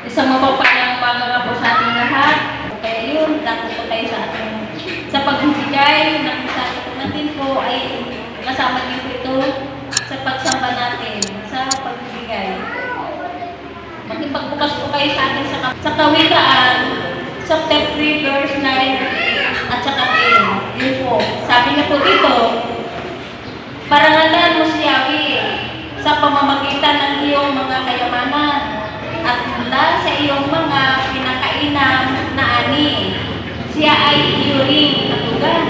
Isang mapapalang umaga po sa ating lahat. Kaya yun, dako po tayo sa ating sa pagbibigay ng sa natin po ay kasama din po ito sa pagsamba natin sa pagbibigay. Magipagbukas po kayo sa atin sa, sa kawikaan, chapter 3, verse 9 at saka 10. Yun po. Sabi niya po dito, Parangalan mo si Yahweh sa pamamagitan ng iyong mga kayamanan at mula sa iyong mga pinakainan na ani. Siya ay iyo ring katugan.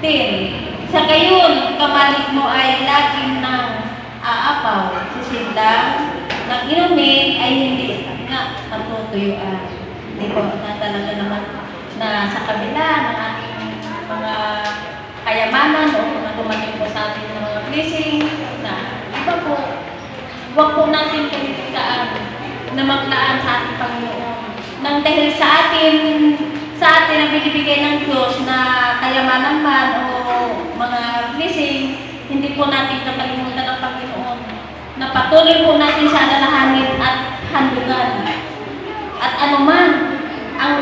10. Sa gayon, kamalig mo ay laging ng aapaw sa sindang ng inumin ay hindi nga natutuyuan. Di ba na talaga naman na sa kabila ng ating mga kayamanan o mga dumating po sa ating mga blessing na iba po, huwag po natin kalimutan na maglaan sa ating Panginoon. Nang dahil sa atin, sa atin ang binibigay ng Diyos na kayamanan man o mga blessing, hindi po natin kakalimutan ang Panginoon na patuloy po natin siya alalahanin at handugan. At anuman ang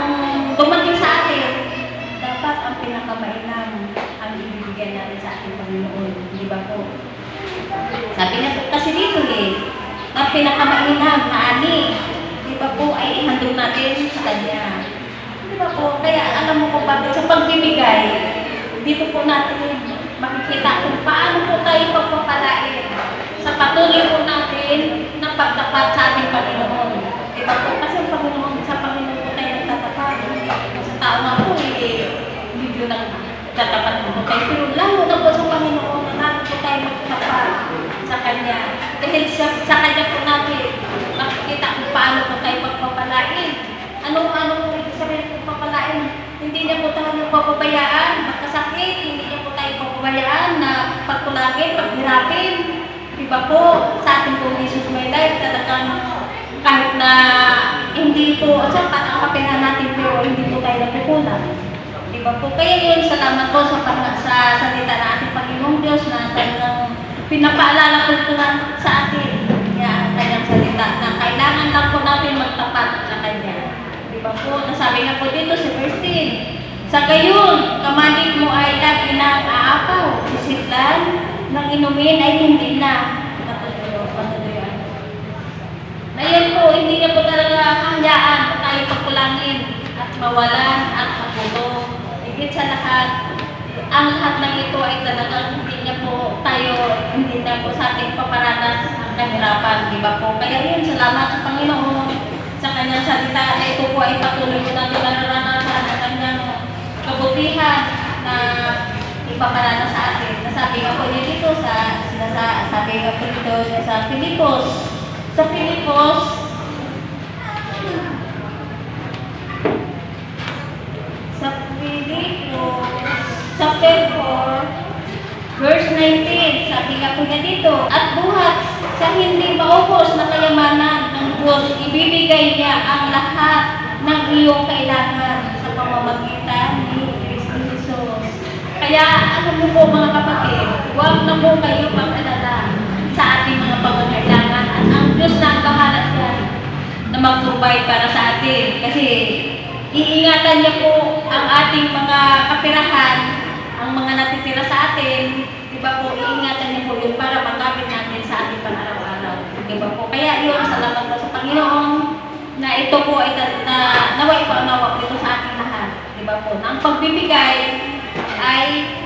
dumating sa atin, dapat ang pinakamainam ang ibibigay natin sa ating Panginoon. Di ba po? Sabi na po kasi dito eh, ang pinakamainam na ani, di ba po ihandog natin sa Kanya. Di ba po? Kaya alam mo kung bakit sa pagbibigay, dito po natin makikita kung paano po tayo pagpapalain sa patuloy po natin na pagtapat sa ating Panginoon. Di ba po? Kasi ang Panginoon, sa Panginoon po tayo nagtatapat. Sa tao nga po, eh, medyo nang tatapat mo po tayo. Pero lalo na po sa Panginoon, na natin po tayo magtapat sa Kanya. Dahil sa, sa Kanya po natin, makikita kung paano po tayo pagpapalain. Ano ano po ibig sabihin ng pagpapalain? Hindi niya po tayo papabayaan, magkasakit, hindi niya po tayo papabayaan na pagkulagin, paghirapin. Diba po, sa ating po Jesus my life, talagang kahit na hindi po sapat ang kapera natin pero hindi po tayo napukulang. Diba po? Kaya yun, salamat po sa, pag- sa salita ng ating Panginoong Diyos na talagang pinapaalala po po na sa atin niya ang kanyang salita na kailangan lang po natin magtapat sa kanya. Diba po? Nasabi na po dito sa verse 10. Sa gayon, kamalig mo ay lagi na aapaw, sisidlan, ng inumin ay hindi na matutuyo, matutuyuan. Ngayon po, hindi niya po talaga kahayaan na tayo pagkulangin at mawalan at mapulo. Higit sa lahat, ang lahat ng ito ay talagang hindi niya po tayo, hindi na po sa ating paparanas ang kahirapan, di ba po? Kaya yun, salamat sa Panginoon sa kanyang salita na ito po ay patuloy ko natin nararanasan ang kanyang kabutihan na ipaparana sa atin. Po niya dito sa, sa sabi po dito sa Filipos. Sa Filipos, sa Filipos, chapter 4, verse 19, sabi nga po niya dito, At buhat sa hindi maubos na kayamanan ng Diyos, ibibigay niya ang lahat ng iyong kailangan sa pamamagitan ni Kristo Jesus. Kaya mo po mga kapatid, huwag na po kayo mag-alala sa ating mga pangangailangan at ang Diyos na ang bahala dyan na mag-provide para sa atin. Kasi iingatan niya po ang ating mga kapirahan, ang mga natitira sa atin, di ba po, iingatan niya po yun para magamit natin sa ating pang-araw-araw. Di ba po? Kaya yun, salamat po sa Panginoon na ito po ay na, na naway po dito sa ating lahat. Di ba po? Na ang pagbibigay ay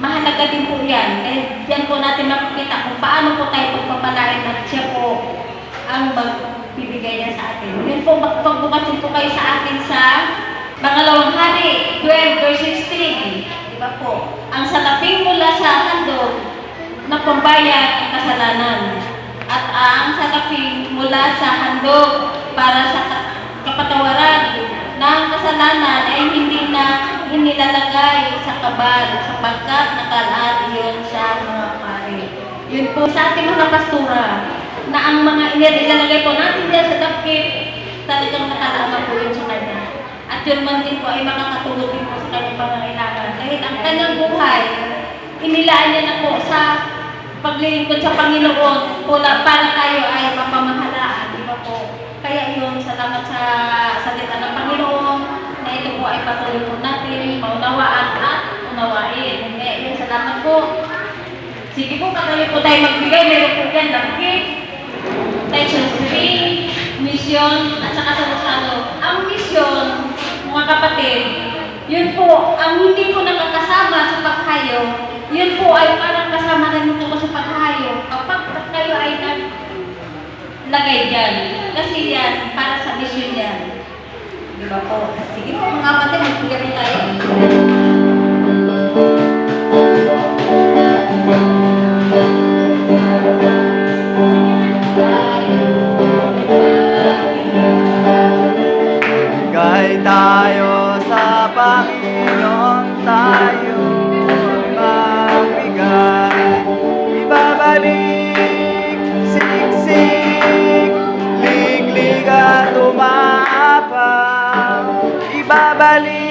mahalaga din po yan. Dahil diyan po natin makikita kung paano po tayo pagpapalain at siya po ang magbibigay niya sa atin. Yun po, magpagbukasin po kayo sa atin sa Pangalawang Hari, 12 verse 16. Di ba po? Ang salaping mula sa handog na pambayad ng kasalanan. At ang salaping mula sa handog para sa ka- kapatawaran ng kasalanan ay hindi na inilalagay sa kabal sapagkat nakalaan iyon sa mga pari. Yun po sa ating mga pastura na ang mga inilalagay po natin dyan sa dapkit talagang nakalaan po yun sa kanya. At yun man din po ay makakatulog din po sa kanyang pangangailangan. Kahit ang kanyang buhay, inilaan niya na po sa paglilingkod sa Panginoon pula para tayo ay mapamahalaan, di ba po? Kaya yun, salamat sa salita ng Panginoon na ito po ay patuloy po natin maunawaan at unawain. Amen. Salamat po. Sige po, patuloy po tayo magbigay. Meron po yan, nakikip. Section 3, mission, at saka salo-salo. Ang mission, mga kapatid, yun po, ang hindi po nakakasama sa paghayo, yun po ay parang kasama rin po sa paghayo. Kapag kayo ay naglagay dyan. Kasi yan, para sa mission yan. Ba po? Sige po, mga kapatid, magbigay po tayo. Dale.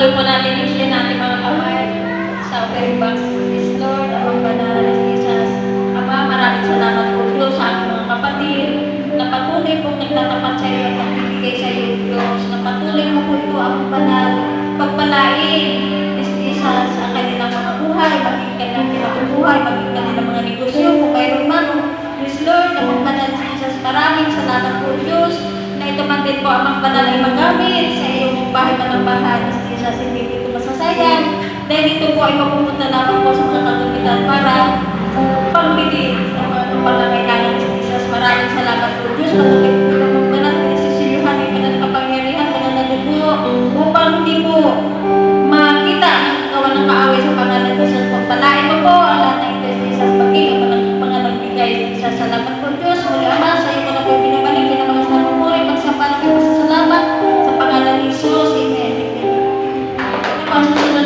Patuloy po natin siya natin mga kamay sa very box. Yes, Lord, amang banal na Jesus. Ama, maraming salamat po Diyos sa aking mga kapatid na patuloy pong nagtatapat sa iyo at nagbibigay sa iyo, Diyos. Na patuloy mo po ito ang banal pagpalain, Jesus, sa kanilang mga buhay, maging kanilang kinabubuhay, maging kanilang mga negosyo, kung mayroon man, Yes, Lord, amang banal na Jesus. Maraming salamat po, Diyos na ito man din po ang banal ay magamit sa iyong bahay manambahan sa hindi dito masasayang dahil ito po ay mapupunta lamang po sa mga kagamitan para pambili ng mga pangangailangan sa Jesus. Maraming salamat po Diyos. Patuloy po কর্মশালা